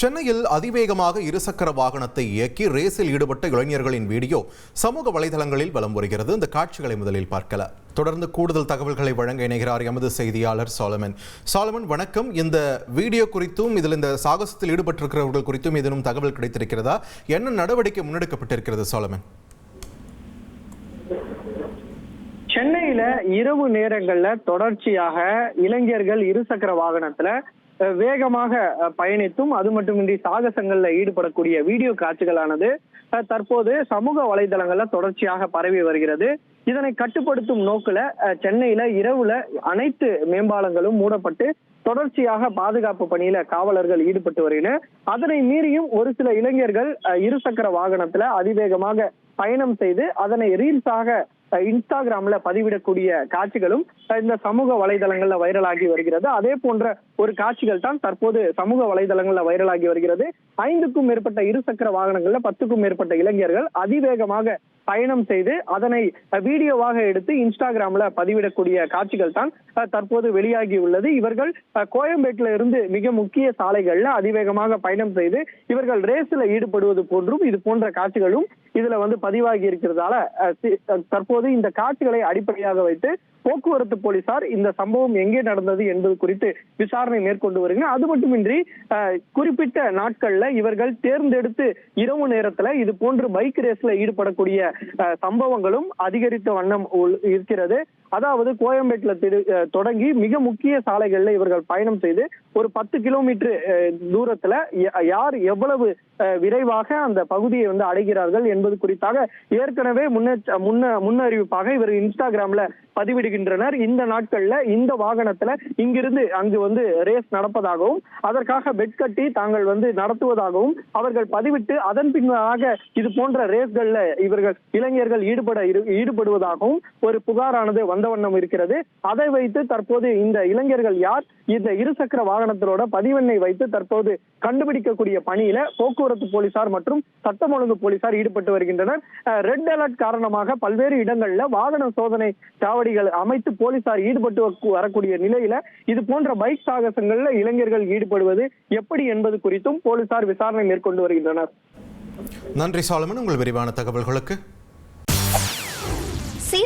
சென்னையில் அதிவேகமாக இருசக்கர வாகனத்தை இயக்கி ரேஸில் ஈடுபட்ட இளைஞர்களின் வீடியோ சமூக வலைதளங்களில் வலம் வருகிறது. இந்த காட்சிகளை முதலில் பார்க்கல. தொடர்ந்து கூடுதல் தகவல்களை வழங்க இணைகிறார் எமது செய்தியாளர் சாலமன். சாலமன் வணக்கம். இந்த வீடியோ குறித்தும் இதில் இந்த சாகசத்தில் ஈடுபட்டிருக்கிறவர்கள் குறித்தும் ஏதேனும் தகவல் கிடைத்திருக்கிறதா? என்ன நடவடிக்கை முன்னெடுக்கப்பட்டிருக்கிறது சாலமன்? சென்னையில இரவு நேரங்கள்ல தொடர்ச்சியாக இளைஞர்கள் இருசக்கர வாகனத்துல வேகமாக பயணித்தும் அது மட்டுமின்றி சாகசங்கள்ல ஈடுபடக்கூடிய வீடியோ காட்சிகளானது தற்போது சமூக வலைதளங்கள்ல தொடர்ச்சியாக பரவி வருகிறது. இதனை கட்டுப்படுத்தும் நோக்குல சென்னையில இரவுல அனைத்து மேம்பாலங்களும் மூடப்பட்டு தொடர்ச்சியாக பாதுகாப்பு பணியில காவலர்கள் ஈடுபட்டு வருகின்றனர். அதனை மீறியும் ஒரு சில இளைஞர்கள் இருசக்கர வாகனத்துல அதிவேகமாக பயணம் செய்து அதனை ரீல்ஸாக இன்ஸ்டாகிராம்ல பதிவிடக்கூடிய காட்சிகளும் இந்த சமூக வலைதளங்கள்ல வைரலாகி வருகிறது. அதே போன்ற ஒரு காட்சிகள் தான் தற்போது சமூக வலைதளங்கள்ல வைரலாகி வருகிறது. ஐந்துக்கும் மேற்பட்ட இருசக்கர வாகனங்கள்ல பத்துக்கும் மேற்பட்ட இளைஞர்கள் அதிவேகமாக பயணம் செய்து அதனை வீடியோவாக எடுத்து இன்ஸ்டாகிராம்ல பதிவிடக்கூடிய காட்சிகள் தான் தற்போது வெளியாகி உள்ளது. இவர்கள் கோயம்பேட்டில இருந்து மிக முக்கிய சாலைகள்ல அதிவேகமாக பயணம் செய்து இவர்கள் ரேஸ்ல ஈடுபடுவது போன்றும் இது போன்ற காட்சிகளும் இதுல வந்து பதிவாகி இருக்கிறதால அஹ், சி- இந்த காட்சிகளை அடிப்படையாக வைத்து போக்குவரத்து போலீசார் இந்த சம்பவம் எங்கே நடந்தது என்பது குறித்து விசாரணை மேற்கொண்டு வருகிறார். அது மட்டுமின்றி குறிப்பிட்ட நாட்கள்ல இவர்கள் தேர்ந்தெடுத்து இரவு நேரத்துல இது போன்று பைக் ரேஸ்ல ஈடுபடக்கூடிய சம்பவங்களும் அதிகரித்த வண்ணம் இருக்கிறது. அதாவது கோயம்பேட்டில் திரு- தொடங்கி மிக முக்கிய சாலைகளில் இவர்கள் பயணம் செய்து ஒரு பத்து கிலோமீட்டர் தூரத்துல யார் எவ்வளவு விரைவாக அந்த பகுதியை வந்து அடைகிறார்கள் என்பது குறித்தாக ஏற்கனவே முன்னெச்ச முன்ன முன்னறிவிப்பாக இவர் இன்ஸ்டாகிராம்ல பதிவிடுகின்றனர். இந்த நாட்கள்ல இந்த வாகனத்துல இங்கிருந்து அங்கு வந்து ரேஸ் நடப்பதாகவும் அதற்காக பெட் கட்டி தாங்கள் வந்து நடத்துவதாகவும் அவர்கள் பதிவிட்டு அதன் பின்னாக இது போன்ற ரேஸ்கள்ல இவர்கள் இளைஞர்கள் ஈடுபட இரு- ஈடுபடுவதாகவும் ஒரு புகாரானது வந்து வந்த வண்ணம் இருக்கிறது. அதை வைத்து தற்போது இந்த இளைஞர்கள் யார்? இந்த இருசக்கர வாகனத்திலோட பதிவெண்ணை வைத்து தற்போது கண்டுபிடிக்கக்கூடிய பணியில போக்குவரத்து போலீசார் மற்றும் சட்டம் ஒழுங்கு போலீசார் ஈடுபட்டு வருகின்றனர். ரெட் அலர்ட் காரணமாக பல்வேறு இடங்கள்ல வாகன சோதனை சாவடிகள் அமைத்து போலீசார் ஈடுபட்டு வரக்கூடிய நிலையில இது போன்ற பைக் சாகசங்கள்ல இளைஞர்கள் ஈடுபடுவது எப்படி என்பது குறித்தும் போலீசார் விசாரணை மேற்கொண்டு வருகின்றனர். நன்றி சாலமன். உங்கள் விரிவான தகவல்களுக்கு